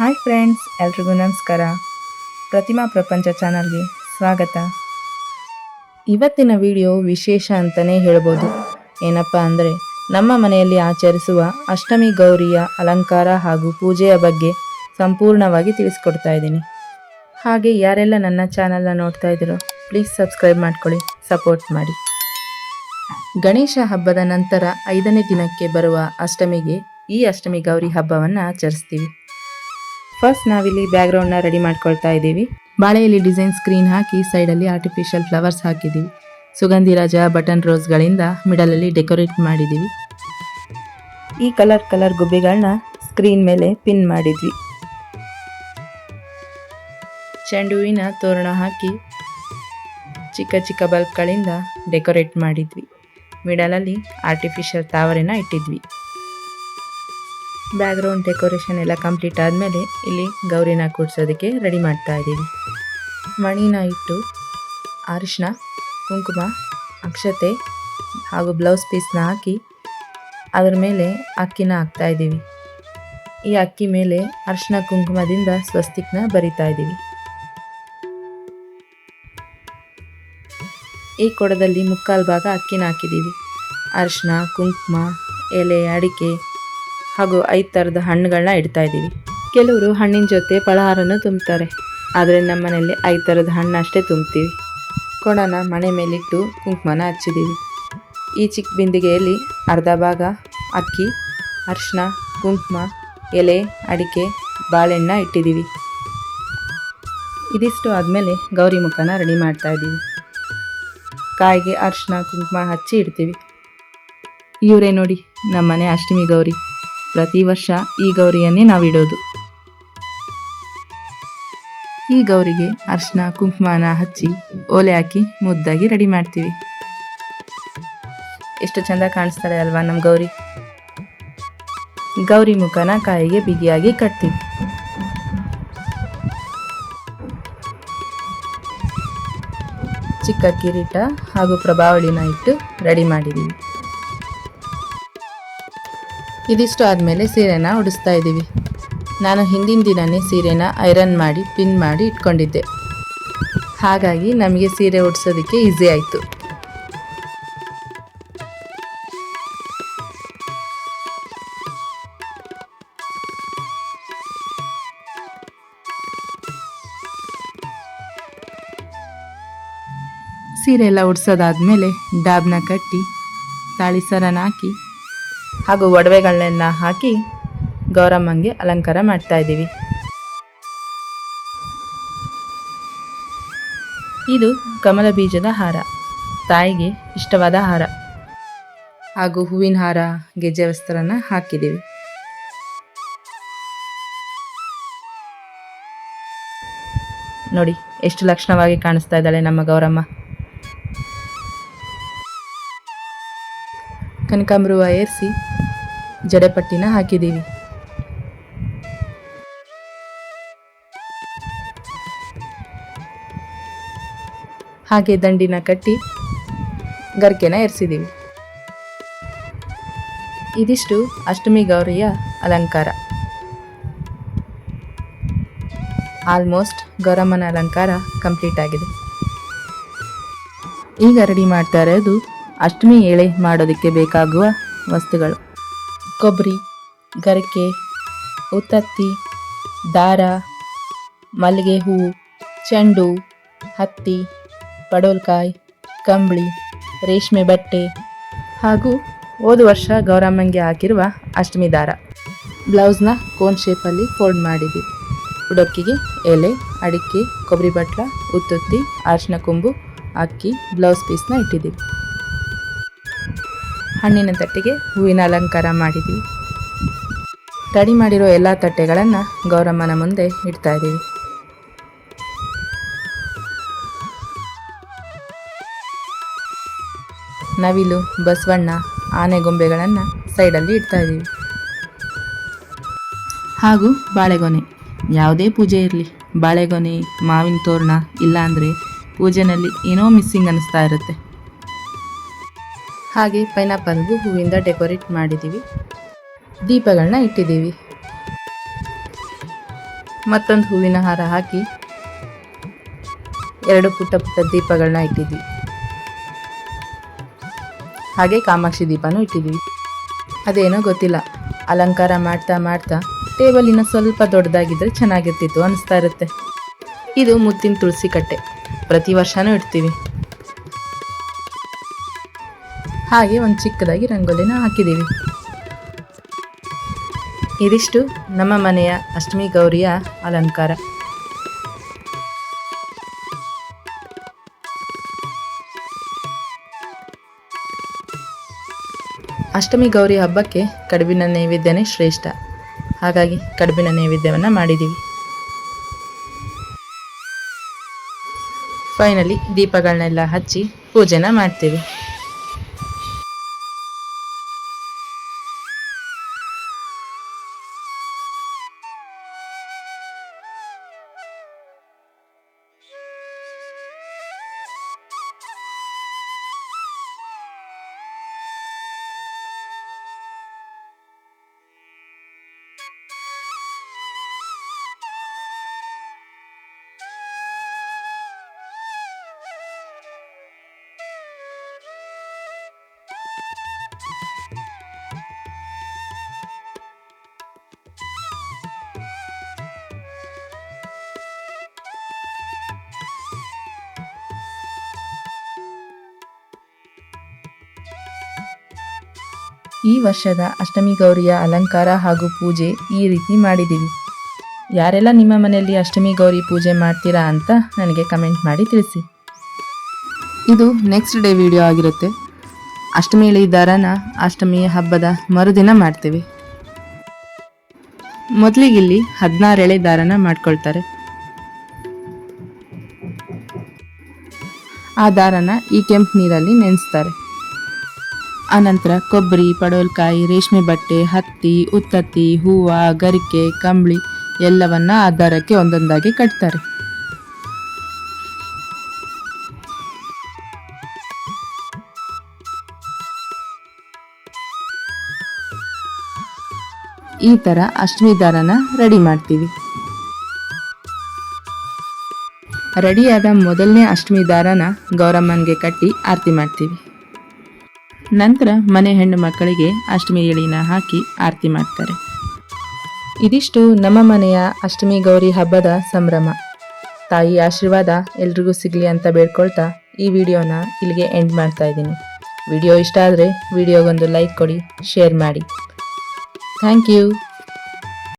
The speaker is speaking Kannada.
ಹಾಯ್ ಫ್ರೆಂಡ್ಸ್, ಎಲ್ರಿಗೂ ನಮಸ್ಕಾರ. ಪ್ರತಿಮಾ ಪ್ರಪಂಚ ಚಾನಲ್ಗೆ ಸ್ವಾಗತ. ಇವತ್ತಿನ ವಿಡಿಯೋ ವಿಶೇಷ ಅಂತಲೇ ಹೇಳ್ಬೋದು. ಏನಪ್ಪ ಅಂದರೆ, ನಮ್ಮ ಮನೆಯಲ್ಲಿ ಆಚರಿಸುವ ಅಷ್ಟಮಿ ಗೌರಿಯ ಅಲಂಕಾರ ಹಾಗೂ ಪೂಜೆಯ ಬಗ್ಗೆ ಸಂಪೂರ್ಣವಾಗಿ ತಿಳಿಸ್ಕೊಡ್ತಾ ಇದ್ದೀನಿ. ಹಾಗೆ ಯಾರೆಲ್ಲ ನನ್ನ ಚಾನಲ್ನ ನೋಡ್ತಾ ಇದ್ದೀರೋ ಪ್ಲೀಸ್ ಸಬ್ಸ್ಕ್ರೈಬ್ ಮಾಡ್ಕೊಳ್ಳಿ ಸಪೋರ್ಟ್ ಮಾಡಿ. ಗಣೇಶ ಹಬ್ಬದ ನಂತರ ಐದನೇ ದಿನಕ್ಕೆ ಬರುವ ಅಷ್ಟಮಿಗೆ ಈ ಅಷ್ಟಮಿ ಗೌರಿ ಹಬ್ಬವನ್ನು ಆಚರಿಸ್ತೀವಿ. ಫಸ್ಟ್ ನಾವಿಲ್ಲಿ ಬ್ಯಾಕ್ಗ್ರೌಂಡ್ನ ರೆಡಿ ಮಾಡ್ಕೊಳ್ತಾ ಇದ್ದೀವಿ. ಬಾಳೆಯಲ್ಲಿ ಡಿಸೈನ್ ಸ್ಕ್ರೀನ್ ಹಾಕಿ ಸೈಡಲ್ಲಿ ಆರ್ಟಿಫಿಷಿಯಲ್ ಫ್ಲವರ್ಸ್ ಹಾಕಿದ್ದೀವಿ. ಸುಗಂಧಿರಾಜ ಬಟನ್ ರೋಸ್ಗಳಿಂದ ಮಿಡಲಲ್ಲಿ ಡೆಕೋರೇಟ್ ಮಾಡಿದ್ದೀವಿ. ಈ ಕಲರ್ ಕಲರ್ ಗುಬ್ಬಿಗಳನ್ನ ಸ್ಕ್ರೀನ್ ಮೇಲೆ ಪಿನ್ ಮಾಡಿದ್ವಿ. ಚೆಂಡುವಿನ ತೋರಣ ಹಾಕಿ, ಚಿಕ್ಕ ಚಿಕ್ಕ ಬಲ್ಬ್ಗಳಿಂದ ಡೆಕೋರೇಟ್ ಮಾಡಿದ್ವಿ. ಮಿಡಲಲ್ಲಿ ಆರ್ಟಿಫಿಷಿಯಲ್ ತಾವರೆನ ಇಟ್ಟಿದ್ವಿ. ಬ್ಯಾಕ್ಗ್ರೌಂಡ್ ಡೆಕೋರೇಷನ್ ಎಲ್ಲ ಕಂಪ್ಲೀಟ್ ಆದಮೇಲೆ ಇಲ್ಲಿ ಗೌರಿನ ಕೂಡಿಸೋದಕ್ಕೆ ರೆಡಿ ಮಾಡ್ತಾ ಇದ್ದೀವಿ. ಮಣಿನ ಇಟ್ಟು ಅರಿಶಿನ, ಕುಂಕುಮ, ಅಕ್ಷತೆ ಹಾಗೂ ಬ್ಲೌಸ್ ಪೀಸ್ನ ಹಾಕಿ ಅದರ ಮೇಲೆ ಅಕ್ಕಿನ ಹಾಕ್ತಾ ಇದ್ದೀವಿ. ಈ ಅಕ್ಕಿ ಮೇಲೆ ಅರಿಶಿನ, ಕುಂಕುಮದಿಂದ ಸ್ವಸ್ತಿಕ್ನ ಬರಿತಾ ಇದ್ದೀವಿ. ಈ ಕೊಡದಲ್ಲಿ ಮುಕ್ಕಾಲು ಭಾಗ ಅಕ್ಕಿನ ಹಾಕಿದ್ದೀವಿ. ಅರಿಶಿನ, ಕುಂಕುಮ, ಎಲೆ, ಅಡಿಕೆ ಹಾಗೂ ಐದು ಥರದ ಹಣ್ಣುಗಳನ್ನ ಇಡ್ತಾ ಇದ್ದೀವಿ. ಕೆಲವರು ಹಣ್ಣಿನ ಜೊತೆ ಫಲಹಾರನೂ ತುಂಬ್ತಾರೆ. ಆದರೆ ನಮ್ಮ ಮನೆಯಲ್ಲಿ ಐದು ಥರದ ಹಣ್ಣು ಅಷ್ಟೇ ತುಂಬ್ತೀವಿ. ಕೊಡನ ಮನೆ ಮೇಲಿಟ್ಟು ಕುಂಕುಮನ ಹಚ್ಚಿದ್ದೀವಿ ಈ ಚಿಕ್ಕ ಬಿಂದಿಗೆಯಲ್ಲಿ ಅರ್ಧ ಭಾಗ ಅಕ್ಕಿ ಅರಿಶಿನ ಕುಂಕುಮ, ಎಲೆ, ಅಡಿಕೆ ಬಾಳೆಹಣ್ಣ ಇಟ್ಟಿದ್ದೀವಿ ಇದಿಷ್ಟು ಆದಮೇಲೆ ಗೌರಿ ಮುಖನ ರೆಡಿ ಮಾಡ್ತಾ ಇದ್ದೀವಿ. ಕಾಯಿಗೆ ಅರಿಶಿನ ಕುಂಕುಮ ಹಚ್ಚಿ ಇಡ್ತೀವಿ. ಇವರೇ ನೋಡಿ ನಮ್ಮನೆ ಅಷ್ಟಮಿ ಗೌರಿ. ಪ್ರತಿ ವರ್ಷ ಈ ಗೌರಿಯನ್ನೇ ನಾವು ಇಡೋದು ಈ ಗೌರಿಗೆ ಅರ್ಶಿನ, ಕುಂಕುಮನ ಹಚ್ಚಿ ಓಲೆ ಹಾಕಿ ಮುದ್ದಾಗಿ ರೆಡಿ ಮಾಡ್ತೀವಿ. ಎಷ್ಟು ಚಂದ ಕಾಣಿಸ್ತಾಳೆ ಅಲ್ವಾ ನಮ್ಮ ಗೌರಿ. ಗೌರಿ ಮುಖನ ಕಾಯಿಗೆ ಬಿಗಿಯಾಗಿ ಕಟ್ತೀವಿ. ಚಿಕ್ಕ ಕಿರೀಟ ಹಾಗೂ ಪ್ರಭಾವಳಿನ ಇಟ್ಟು ರೆಡಿ ಮಾಡಿದ್ದೀವಿ ಇದಿಷ್ಟು ಆದಮೇಲೆ ಸೀರೆನ ಉಡಿಸ್ತಾ ಇದ್ದೀವಿ. ನಾನು ಹಿಂದಿನ ದಿನವೇ ಸೀರೆನ ಐರನ್ ಮಾಡಿ, ಪಿನ್ ಮಾಡಿ ಇಟ್ಕೊಂಡಿದ್ದೆ. ಹಾಗಾಗಿ ನಮಗೆ ಸೀರೆ ಉಡ್ಸೋದಕ್ಕೆ ಈಸಿ ಆಯಿತು. ಸೀರೆ ಎಲ್ಲ ಉಡ್ಸೋದಾದ್ಮೇಲೆ ಡಾಬ್ನ ಕಟ್ಟಿ, ತಾಳಿ ಸರನ ಹಾಕಿ ಹಾಗೂ ಒಡವೆಗಳನ್ನೆಲ್ಲ ಹಾಕಿ ಗೌರಮ್ಮಂಗೆ ಅಲಂಕಾರ ಮಾಡ್ತಾ ಇದ್ದೀವಿ. ಇದು ಕಮಲ ಬೀಜದ ಹಾರ. ತಾಯಿಗೆ ಇಷ್ಟವಾದ ಹಾರ. ಹಾಗೂ ಹೂವಿನ ಹಾರ ಗೆಜ್ಜೆ ವಸ್ತ್ರನ ಹಾಕಿದ್ದೀವಿ. ನೋಡಿ, ಎಷ್ಟು ಲಕ್ಷಣವಾಗಿ ಕಾಣಿಸ್ತಾ ಇದ್ದಾಳೆ ನಮ್ಮ ಗೌರಮ್ಮ. ಕನಕಾಂಬರುವ ಏರಿಸಿ ಜಡೆಪಟ್ಟಿನ ಹಾಕಿದ್ದೀವಿ. ಹಾಗೆ ದಂಡಿನ ಕಟ್ಟಿ ಗರ್ಕೆನ ಎರಿಸಿದ್ದೀವಿ. ಇದಿಷ್ಟು ಅಷ್ಟಮಿ ಗೌರಿಯ ಅಲಂಕಾರ. ಆಲ್ಮೋಸ್ಟ್ ಗೌರಮ್ಮನ ಅಲಂಕಾರ ಕಂಪ್ಲೀಟ್ ಆಗಿದೆ. ಈಗ ರೆಡಿ ಮಾಡ್ತಾ ಇರೋದು ಅಷ್ಟಮಿ ಎಳೆ ಮಾಡೋದಕ್ಕೆ ಬೇಕಾಗುವ ವಸ್ತುಗಳು. ಕೊಬ್ಬರಿ, ಗರಿಕೆ, ಉತ್ತತ್ತಿ, ದಾರ, ಮಲ್ಲಿಗೆ ಹೂವು ಚೆಂಡು, ಹತ್ತಿ ಪಡೋಲ್ಕಾಯಿ ಕಂಬಳಿ, ರೇಷ್ಮೆ ಬಟ್ಟೆ ಹಾಗೂ ಹೋದ ವರ್ಷ ಗೌರಮ್ಮಂಗೆ ಹಾಕಿರುವ ಅಷ್ಟಮಿ ದಾರ. ಬ್ಲೌಸ್ನ ಕೋನ್ ಶೇಪಲ್ಲಿ ಫೋಲ್ಡ್ ಮಾಡಿದ್ವಿ. ಉಡಕ್ಕಿಗೆ ಎಲೆ, ಅಡಿಕೆ, ಕೊಬ್ಬರಿ ಬಟ್ಲ, ಉತ್ತುತ್ತಿ, ಅರಿಶಿನ ಕೊಂಬು ಅಕ್ಕಿ ಬ್ಲೌಸ್ ಪೀಸ್ನ ಇಟ್ಟಿದ್ದೀವಿ. ಹಣ್ಣಿನ ತಟ್ಟೆಗೆ ಹೂವಿನ ಅಲಂಕಾರ ಮಾಡಿದ್ವಿ. ರೆಡಿ ಮಾಡಿರೋ ಎಲ್ಲ ತಟ್ಟೆಗಳನ್ನು ಗೌರಮ್ಮನ ಮುಂದೆ ಇಡ್ತಾ ಇದ್ದೀವಿ. ನವಿಲು, ಬಸವಣ್ಣ, ಆನೆಗೊಂಬೆಗಳನ್ನು ಸೈಡಲ್ಲಿ ಇಡ್ತಾ ಇದ್ದೀವಿ. ಹಾಗೂ ಬಾಳೆಗೊನೆ. ಯಾವುದೇ ಪೂಜೆ ಇರಲಿ. ಬಾಳೆಗೊನೆ, ಮಾವಿನ ತೋರಣ, ಇಲ್ಲಾಂದರೆ ಪೂಜೆನಲ್ಲಿ ಏನೋ ಮಿಸ್ಸಿಂಗ್ ಅನ್ನಿಸ್ತಾ ಇರುತ್ತೆ. ಹಾಗೆ ಪೈನಾಪಲ್ಗೂ ಹೂವಿಂದ ಡೆಕೋರೇಟ್ ಮಾಡಿದ್ದೀವಿ ದೀಪಗಳನ್ನ ಇಟ್ಟಿದ್ದೀವಿ ಮತ್ತೊಂದು ಹೂವಿನ ಹಾರ ಹಾಕಿ ಎರಡು ಪುಟ್ಟ ಪುಟ್ಟ ದೀಪಗಳನ್ನ ಇಟ್ಟಿದ್ದೀವಿ ಹಾಗೆ ಕಾಮಾಕ್ಷಿ ದೀಪನೂ ಇಟ್ಟಿದ್ದೀವಿ ಅದೇನೋ ಗೊತ್ತಿಲ್ಲ. ಅಲಂಕಾರ ಮಾಡ್ತಾ ಮಾಡ್ತಾ ಟೇಬಲ್ ಇನ್ನು ಸ್ವಲ್ಪ ದೊಡ್ಡದಾಗಿದ್ದರೆ ಚೆನ್ನಾಗಿರ್ತಿತ್ತು ಅನಿಸ್ತಾ ಇರುತ್ತೆ. ಇದು ಮುತ್ತಿನ ತುಳಸಿ ಕಟ್ಟೆ. ಪ್ರತಿ ವರ್ಷನೂ ಇಡ್ತೀವಿ. ಹಾಗೆ ಒಂದು ಚಿಕ್ಕದಾಗಿ ರಂಗೋಲಿನ ಹಾಕಿದ್ದೀವಿ. ಇದಿಷ್ಟು ನಮ್ಮ ಮನೆಯ ಅಷ್ಟಮಿ ಗೌರಿಯ ಅಲಂಕಾರ. ಅಷ್ಟಮಿ ಗೌರಿ ಹಬ್ಬಕ್ಕೆ ಕಡುಬಿನ ನೈವೇದ್ಯನೇ ಶ್ರೇಷ್ಠ. ಹಾಗಾಗಿ ಕಡುಬಿನ ನೈವೇದ್ಯವನ್ನು ಮಾಡಿದ್ದೀವಿ. ಫೈನಲಿ ದೀಪಗಳನ್ನೆಲ್ಲ ಹಚ್ಚಿ ಪೂಜೆನ ಮಾಡ್ತೀವಿ. ಈ ವರ್ಷದ ಅಷ್ಟಮಿ ಗೌರಿಯ ಅಲಂಕಾರ ಹಾಗೂ ಪೂಜೆ ಈ ರೀತಿ ಮಾಡಿದ್ದೀವಿ. ಯಾರೆಲ್ಲ ನಿಮ್ಮ ಮನೆಯಲ್ಲಿ ಅಷ್ಟಮಿ ಗೌರಿ ಪೂಜೆ ಮಾಡ್ತೀರಾ ಅಂತ ನನಗೆ ಕಮೆಂಟ್ ಮಾಡಿ ತಿಳಿಸಿ. ಇದು ನೆಕ್ಸ್ಟ್ ಡೇ ವಿಡಿಯೋ ಆಗಿರುತ್ತೆ. ಅಷ್ಟಮಿ ಇಳಿದಾರನ ಅಷ್ಟಮಿ ಹಬ್ಬದ ಮರುದಿನ ಮಾಡ್ತೀವಿ. ಮೊದಲಿಗಿಲ್ಲಿ ಹದಿನಾರು ಎಳೆ ದಾರನ ಮಾಡ್ಕೊಳ್ತಾರೆ. ಆ ದಾರನ ಈ ಕೆಂಪು ನೀರಲ್ಲಿ ನೆನೆಸ್ತಾರೆ. ಆನಂತರ ಕೊಬ್ಬರಿ ಪಡೋಲ್ಕಾಯಿ ರೇಷ್ಮೆ ಬಟ್ಟೆ, ಹತ್ತಿ, ಉತ್ತತ್ತಿ, ಹೂವು, ಗರಿಕೆ, ಕಂಬಳಿ ಎಲ್ಲವನ್ನ ಆ ದಾರಕ್ಕೆ ಒಂದೊಂದಾಗಿ ಕಟ್ತಾರೆ. ಈ ಥರ ಅಷ್ಟಮಿ ದಾರನ ರೆಡಿ ಮಾಡ್ತೀವಿ. ರೆಡಿಯಾದ ಮೊದಲನೇ ಅಷ್ಟಮಿ ದಾರನ ಗೌರಮ್ಮನಿಗೆ ಕಟ್ಟಿ ಆರತಿ ಮಾಡ್ತೀವಿ. ನಂತರ ಮನೆ ಹೆಣ್ಣು ಮಕ್ಕಳಿಗೆ ಅಷ್ಟಮಿ ಎಳಿನ ಹಾಕಿ ಆರತಿ ಮಾಡ್ತಾರೆ. ಇದಿಷ್ಟು ನಮ್ಮ ಮನೆಯ ಅಷ್ಟಮಿ ಗೌರಿ ಹಬ್ಬದ ಸಂಭ್ರಮ. ತಾಯಿ ಆಶೀರ್ವಾದ ಎಲ್ರಿಗೂ ಸಿಗಲಿ ಅಂತ ಬೇಡ್ಕೊಳ್ತಾ ಈ ವಿಡಿಯೋನ ಇಲ್ಲಿಗೆ ಎಂಡ್ ಮಾಡ್ತಾ ಇದ್ದೀನಿ. ವಿಡಿಯೋ ಇಷ್ಟ ಆದರೆ ವಿಡಿಯೋಗೊಂದು ಲೈಕ್ ಕೊಡಿ, ಶೇರ್ ಮಾಡಿ. Thank you.